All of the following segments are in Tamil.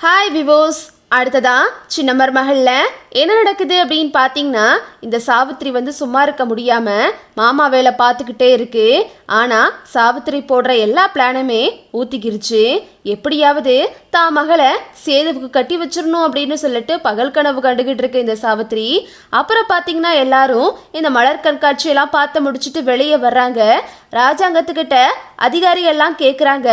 ஹாய் விவோஸ் அடுத்ததான் சின்ன மருமகள்ல என்ன நடக்குது அப்படின்னு பார்த்தீங்கன்னா இந்த சாவித்திரி வந்து சும்மா இருக்க முடியாமல் மாமா வேலை பார்த்துக்கிட்டே இருக்கு. ஆனால் சாவித்திரி போடுற எல்லா பிளானுமே ஊத்திக்கிருச்சு. எப்படியாவது தான் மகளை சேதுவுக்கு கட்டி வச்சிடணும் அப்படின்னு சொல்லிட்டு பகல் கனவு கண்டுகிட்டு இருக்கு இந்த சாவித்திரி. அப்புறம் பார்த்தீங்கன்னா எல்லாரும் இந்த மலர் கண்காட்சியெல்லாம் பார்த்து முடிச்சுட்டு வெளியே வர்றாங்க. ராஜாங்கத்துக்கிட்ட அதிகாரி எல்லாம் கேட்குறாங்க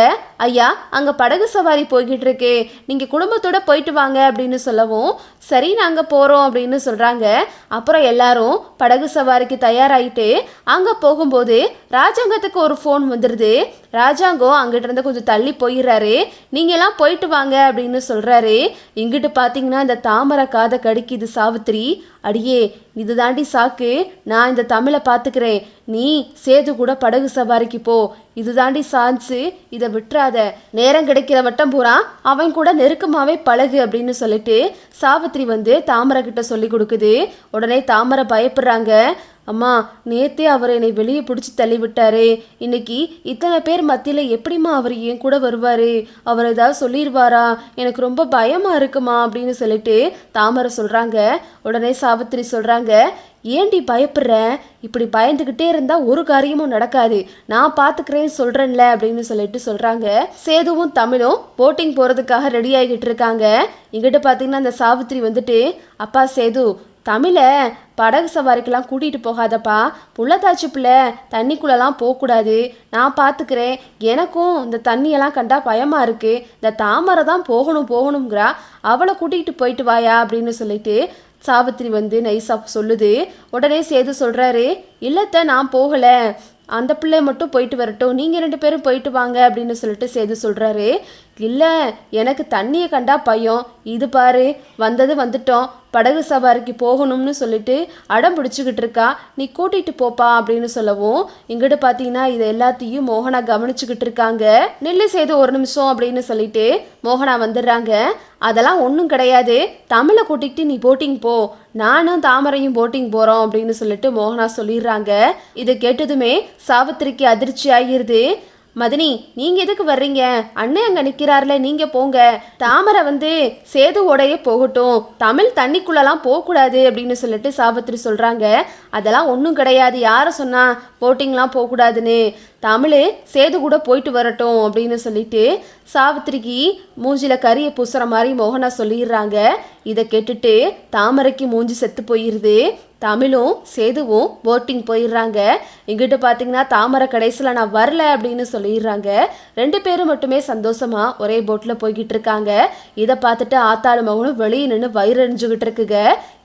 ஐயா அங்கே படகு சவாரி போய்கிட்டு இருக்கு. நீங்கள் குடும்பத்தோட போயிட்டு வாங்க அப்படின்னு சொல்லவும் சரி நாங்கள் போகிறோம் அப்படின்னு சொல்கிறாங்க அப்புறம் எல்லாரும் படகு சவாரிக்கு தயாராகிட்டு அங்கே போகும்போது ராஜாங்கத்துக்கு ஒரு ஃபோன் வந்துடுது ராஜாங்கம் அங்கிட்ட இருந்து கொஞ்சம் தள்ளி போயிடுறாரு. நீங்கள்லாம் போயிட்டு வாங்க அப்படின்னு சொல்கிறாரு இங்கிட்டு பார்த்தீங்கன்னா இந்த தாமரை காதை கடிக்குது சாவித்திரி. அடியே இது தாண்டி சாக்கு. நான் இந்த தமிழை பார்த்துக்கிறேன் நீ சேது கூட படகு சவாரிக்கு போ. இதுதாண்டி சான்ஸு இதை விட்டுறாத. நேரம் கிடைக்கிற வட்டம் பூரா அவன் கூட நெருக்கமாகவே பழகு அப்படின்னு சொல்லிட்டு சாவித்திரி வந்து தாமரை கிட்ட சொல்லி கொடுக்குது. உடனே தாமரை பயப்படுறாங்க. அம்மா நேத்தே அவர் என்னை வெளியே பிடிச்சி தள்ளி விட்டாரு இன்னைக்கு இத்தனை பேர் மத்தியில் எப்படிம்மா அவர் என் கூட வருவார்? அவர் ஏதாவது சொல்லிடுவாரா எனக்கு ரொம்ப பயமாக இருக்குமா அப்படின்னு சொல்லிட்டு தாமரை சொல்கிறாங்க உடனே சாவித்திரி சொல்கிறாங்க ஏன்டி பயப்படுற? இப்படி பயந்துக்கிட்டே இருந்தா ஒரு காரியமும் நடக்காது. நான் பாத்துக்கிறேன் சொல்றேன்ல அப்படின்னு சொல்லிட்டு சொல்றாங்க. சேதுவும் தமிழும் போட்டிங் போறதுக்காக ரெடி ஆகிட்டு இருக்காங்க. இங்கிட்ட பாத்தீங்கன்னா அந்த சாவித்திரி வந்துட்டு அப்பா சேது தமிழை படகு சவாரிக்கெல்லாம் கூட்டிகிட்டு போகாதப்பா. புள்ளத்தாச்சி பிள்ளை தண்ணிக்குள்ளெல்லாம் போகக்கூடாது நான் பார்த்துக்கிறேன் எனக்கும் இந்த தண்ணியெல்லாம் கண்டா பயமாக இருக்குது இந்த தாமரை தான் போகணும் போகணுங்கிறா அவளை கூட்டிகிட்டு போயிட்டு வாயா அப்படின்னு சொல்லிட்டு சாவித்திரி வந்து நைஸாக சொல்லுது. உடனே சேது சொல்கிறாரு இல்லத்த நான் போகலை. அந்த பிள்ளை மட்டும் போயிட்டு வரட்டும். நீங்கள் ரெண்டு பேரும் போயிட்டு வாங்க அப்படின்னு சொல்லிட்டு சேது சொல்கிறாரு இல்லை எனக்கு தண்ணியை கண்டா பயம். இது பாரு வந்தது வந்துட்டோம். படகு சவாரிக்கு போகணும்னு சொல்லிட்டு அடம் பிடிச்சிக்கிட்டு இருக்கா. நீ கூட்டிட்டு போப்பா அப்படின்னு சொல்லவும் இங்கிட்டு பார்த்தீங்கன்னா இது எல்லாத்தையும் மோகனா கவனிச்சுக்கிட்டு இருக்காங்க. நெல்லு செய்து ஒரு நிமிஷம் அப்படின்னு சொல்லிட்டு மோகனா வந்துடுறாங்க. அதெல்லாம் ஒன்றும் கிடையாது. தமிழை கூட்டிகிட்டு நீ போட்டிங் போ. நானும் தாமரையும் போட்டிங் போகிறோம் அப்படின்னு சொல்லிட்டு மோகனா சொல்லிடுறாங்க. இதை கேட்டதுமே சாவித்திரிக்கு அதிர்ச்சி ஆகிருது மதினி நீங்க எதுக்கு வர்றீங்க? அண்ணன் அங்க நிற்கிறார்ல நீங்க போங்க. தாமரை வந்து சேதுவோடையே போகட்டும். தமிழ் தண்ணிக்குள்ளலாம் போகக்கூடாது அப்படின்னு சொல்லிட்டு சாவித்திரி சொல்றாங்க. அதெல்லாம் ஒன்றும் கிடையாது. யாரை சொன்னா போட்டிங்லாம் போகக்கூடாதுன்னு. தமிழே சேது கூட போயிட்டு வரட்டும் அப்படின்னு சொல்லிட்டு சாவித்திரிக்கு மூஞ்சில கறியை பூசுற மாதிரி மோகனா சொல்லிடுறாங்க. இதை கேட்டுட்டு தாமரைக்கு மூஞ்சி செத்து போயிடுது தமிழும் சேதுவும் போட்டிங் போயிடுறாங்க. இங்கிட்டு பார்த்தீங்கன்னா தாமரை கடைசியில் நான் வரல அப்படின்னு சொல்லிடுறாங்க. ரெண்டு பேரும் மட்டுமே சந்தோஷமா ஒரே போட்டில் போய்கிட்டு இருக்காங்க. இதை பார்த்துட்டு ஆத்தாள் மகனும் வெளியே நின்று வயிறு இருக்குங்க.